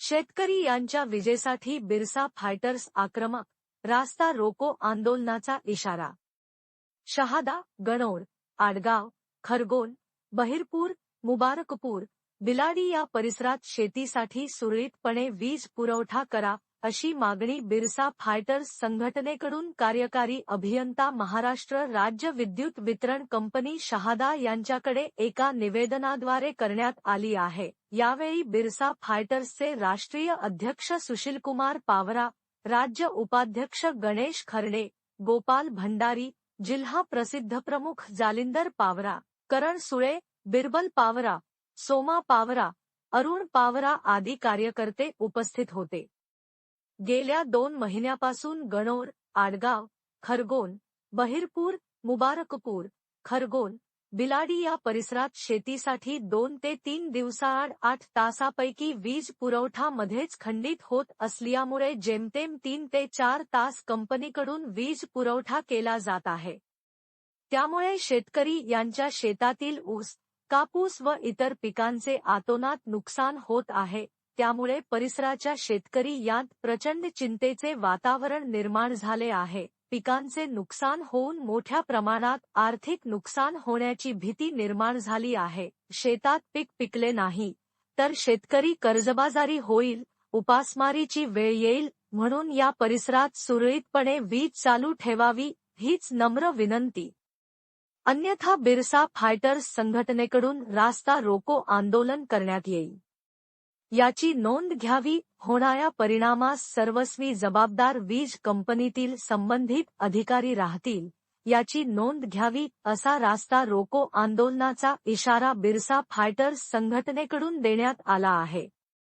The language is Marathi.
शेतकरी यांच्या विजेसाठी बिरसा फायटर्स आक्रमक रास्ता रोको आंदोलनाचा इशारा. शहादा गणोर आडगाव खरगोन बहिरपूर मुबारकपूर बिलाडी या परिसरात शेतीसाठी सुरळीतपणे वीज पुरवठा करा अशी मागणी बिरसा फायटर्स संघटनेकडून कार्यकारी अभियंता महाराष्ट्र राज्य विद्युत वितरण कंपनी शहादा यांच्याकडे एका निवेदनाद्वारे करण्यात आली आहे. यावेळी बिरसा फायटर्सचे राष्ट्रीय अध्यक्ष सुशीलकुमार पावरा राज्य उपाध्यक्ष गणेश खर्डे गोपाल भंडारी जिल्हा प्रसिद्ध प्रमुख जालिंदर पावरा करण सुळे बिरबल पावरा सोमा पावरा अरुण पावरा आदी कार्यकर्ते उपस्थित होते. गेल्या दोन महिन्यापासून गणोर आडगाव खरगोन बहिरपूर मुबारकपूर खरगोन बिलाडी या परिसरात शेतीसाठी दोन ते तीन दिवसाआड आठ तासापैकी वीज पुरवठा मध्येच खंडित होत असल्यामुळे जेमतेम तीन ते चार तास कंपनीकडून वीज पुरवठा केला जात आहे. त्यामुळे शेतकरी यांच्या शेतातील ऊस कापूस व इतर पिकांचे आतोनात नुकसान होत आहे. त्यामुळे परिसराच्या शेतकरी यात प्रचंड चिंतेचे वातावरण निर्माण झाले आहे. पिकांचे नुकसान होऊन मोठ्या प्रमाणात आर्थिक नुकसान होण्याची भीती निर्माण झाली आहे. शेतात पीक पिकले नाही तर शेतकरी कर्जबाजारी होईल उपासमारीची वेळ येईल म्हणून या परिसरात सुरळीतपणे वीज चालू ठेवावी हीच नम्र विनंती. अन्यथा बिरसा फायटर्स संघटनेकडून रास्ता रोको आंदोलन करण्यात येईल. याची नोंद घ्यावी. होणाऱ्या परिणामास सर्वस्वी जबाबदार वीज कंपनीतील संबंधित अधिकारी राहतील. याची नोंद घ्यावी असा रास्ता रोको आंदोलनाचा इशारा बिरसा फायटर्स संघटनेकडून देण्यात आला आहे.